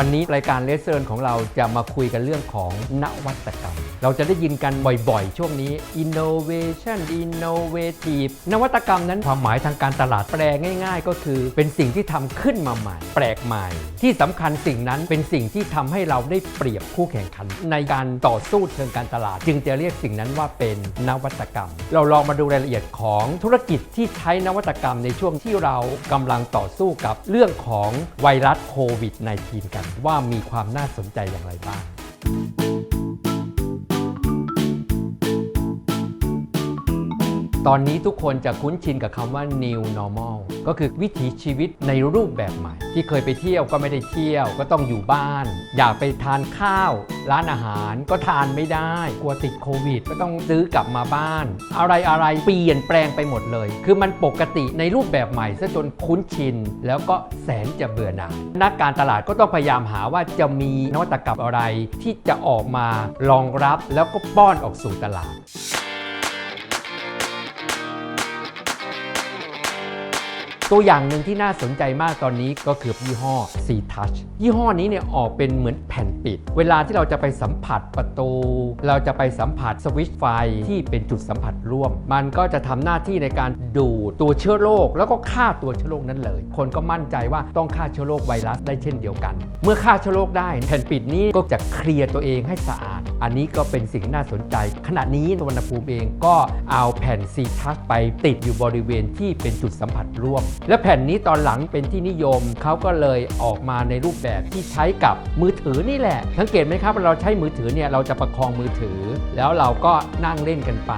วันนี้รายการเลสเซอร์ของเราจะมาคุยกันเรื่องของนวัตกรรม เราจะได้ยินกันบ่อยๆ ช่วงนี้ innovation innovative นวัตกรรมนั้นความหมายทางการตลาดแปลง่าย ๆ ก็คือเป็นสิ่งที่ทำขึ้นมาใหม่ แปลกใหม่ ที่สำคัญสิ่งนั้นเป็นสิ่งที่ทำให้เราได้เปรียบคู่แข่งขัน ในการต่อสู้เชิงการตลาด จึงจะเรียกสิ่งนั้นว่าเป็นนวัตกรรม เราลองมาดูรายละเอียดของธุรกิจที่ใช้นวัตกรรมในช่วงที่เรากำลังต่อสู้กับเรื่องของไวรัสโควิด -19 กันว่ามีความน่าสนใจอย่างไรบ้าง ตอนนี้ทุกคนจะคุ้นชินกับคำว่า new normal ก็คือวิถีชีวิตในรูปแบบใหม่ ที่เคยไปเที่ยวก็ไม่ได้เที่ยว ก็ต้องอยู่บ้าน อยากไปทานข้าว ร้านอาหารก็ทานไม่ได้ กลัวติดโควิด ก็ต้องซื้อกลับมาบ้าน อะไรอะไรเปลี่ยนแปลงไปหมดเลย คือมันปกติในรูปแบบใหม่ซะจนคุ้นชิน แล้วก็แสนจะเบื่อหน่ายนักการตลาดก็ต้องพยายามหาว่าจะมีนวัตกรรมอะไรที่จะออกมารองรับแล้วก็ป้อนออกสู่ตลาด ตัวอย่างหนึ่งที่น่าสนใจมากตอนนี้ก็คือยี่ห้อ C Touch ยี่ห้อนี้เนี่ยออกเป็นเหมือนแผ่นปิด เวลาที่เราจะไปสัมผัสประตู เราจะไปสัมผัสสวิตช์ไฟที่เป็นจุดสัมผัสร่วม มันก็จะทำหน้าที่ในการดูดตัวเชื้อโรคแล้วก็ฆ่าตัวเชื้อโรคนั้นเลย คนก็มั่นใจว่าต้องฆ่าเชื้อโรคไวรัสได้เช่นเดียวกัน เมื่อฆ่าเชื้อโรคได้ แผ่นปิดนี้ก็จะเคลียร์ตัวเองให้สะอาด อันนี้ก็เป็นสิ่งน่าสนใจ ขณะนี้สวรรณภูมิเองก็เอาแผ่นซีทัชไปติดอยู่บริเวณที่เป็นจุดสัมผัสร่วม และแผ่นนี้ตอนหลังเป็นที่นิยมเขาก็เลยออกมาในรูปแบบที่ใช้กับมือถือนี่แหละ สังเกตไหมครับเราใช้มือถือเนี่ยเราจะประคองมือถือ แล้วเราก็นั่งเล่นกันไป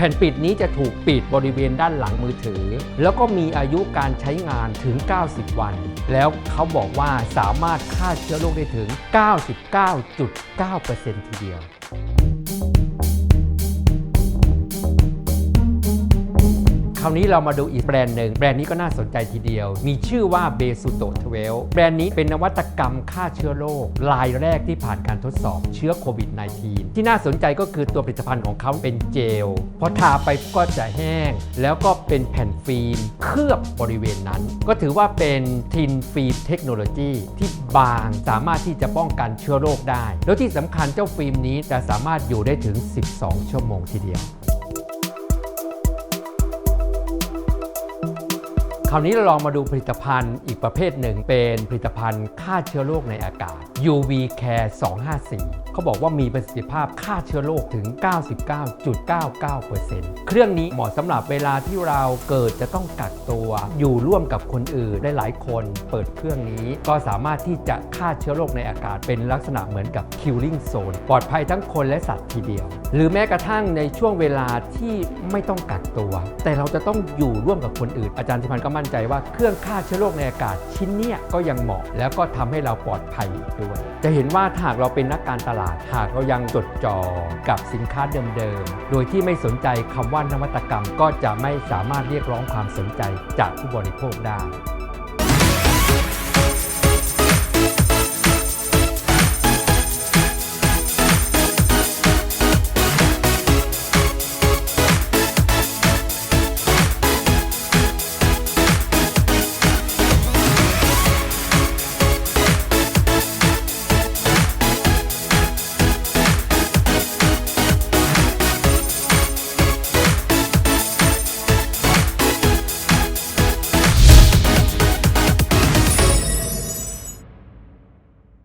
แผ่นปิดนี้จะถูกปิดบริเวณด้านหลังมือถือ แล้วก็มีอายุการใช้งานถึง 90 วัน แล้วเขาบอกว่าสามารถฆ่าเชื้อโรคได้ถึง 99.9%ทีเดียว คราวนี้เรามาดูอีกแบรนด์หนึ่งแบรนด์นี้ก็น่าสนใจทีเดียว มีชื่อว่าเบสุโตเทเวลแบรนด์นี้เป็นนวัตกรรมฆ่าเชื้อโรครายแรกที่ผ่านการทดสอบเชื้อโควิด -19 ที่น่าสนใจก็คือตัวผลิตภัณฑ์ของเขาเป็นเจลพอทาไปก็จะแห้ง แล้วก็เป็นแผ่นฟิล์มเคลือบบริเวณนั้น ก็ถือว่าเป็นทินฟิล์มเทคโนโลยีที่บางสามารถที่จะป้องกันเชื้อโรคได้ แล้วที่สำคัญเจ้าฟิล์มนี้จะสามารถอยู่ได้ถึง 12 ชั่วโมงทีเดียว คราวนี้เราลองมาดูผลิตภัณฑ์อีกประเภทหนึ่ง เป็นผลิตภัณฑ์ฆ่าเชื้อโรคในอากาศ UV Care 254 เขาบอกว่ามีประสิทธิภาพฆ่าเชื้อโรคถึง 99.99%เครื่องนี้เหมาะสำหรับเวลาที่เราเกิดจะต้องกักตัวอยู่ร่วมกับคนอื่นได้หลายคนเปิดเครื่องนี้ก็สามารถที่จะฆ่าเชื้อโรคในอากาศเป็นลักษณะเหมือนกับ killing zone ปลอดภัยทั้งคนและสัตว์ทีเดียว หรือแม้กระทั่งในช่วงเวลาที่ไม่ต้องกักตัว แต่เราจะต้องอยู่ร่วมกับคนอื่นอาจารย์ธิพันธ์ก็มั่นใจว่าเครื่องฆ่าเชื้อโรคในอากาศชิ้นเนี้ยก็ยังเหมาะ แล้วก็ทำให้เราปลอดภัยอีกด้วย จะเห็นว่าถ้าหากเราเป็นนักการตลาดหากเรายังจดจ่อกับสินค้าเดิมๆ โดยที่ไม่สนใจคำว่านวัตกรรม ก็จะไม่สามารถเรียกร้องความสนใจจากผู้บริโภคได้